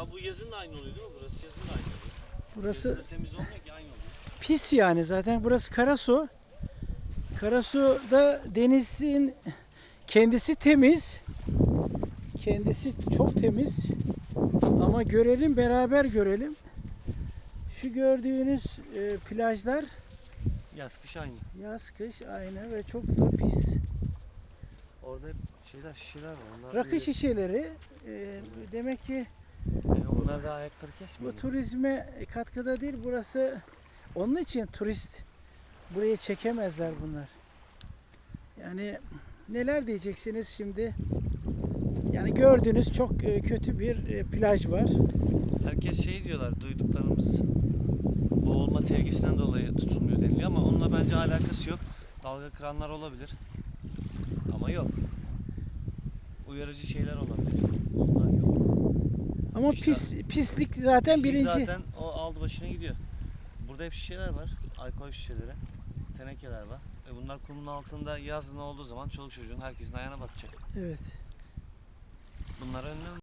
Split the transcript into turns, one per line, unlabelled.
Abi bu yazın da aynı oluyor değil mi? Burası yazın da aynı oluyor.
Burası
Yazın da temiz olmuyor ki aynı oluyor.
pis yani zaten. Burası Karasu. Karasu'da denizin kendisi temiz. Kendisi çok temiz. Ama görelim beraber görelim. Şu gördüğünüz e, plajlar
Yaz kış aynı.
yaz kış aynı ve çok da pis.
Orada hep şeyler şişeler var. Onlar
Rakı
böyle-
şişeleri e, demek ki
Yani onlar da ayakları
bu
kesmiyor. mu?
turizme katkıda değil burası onun için turist buraya çekemezler bunlar. Yani neler diyeceksiniz şimdi? Yani gördüğünüz çok e, kötü bir e, plaj var.
Herkes şey diyorlar duyduklarımız boğulma tehlikesinden dolayı tutulmuyor deniliyor ama onunla bence alakası yok. Dalga kıranlar olabilir. Ama yok. Uyarıcı şeyler olabilir. Onlar.
Ama
İşte-
pis pislik zaten
Pislik
birinci.
Zaten o aldı başına gidiyor. Burada hep şişeler var. Alkol şişeleri. Tenekeler var. E bunlar kumun altında yazın olduğu zaman çoluk çocuğun herkesin ayağına batacak.
Evet.
Bunlara önlem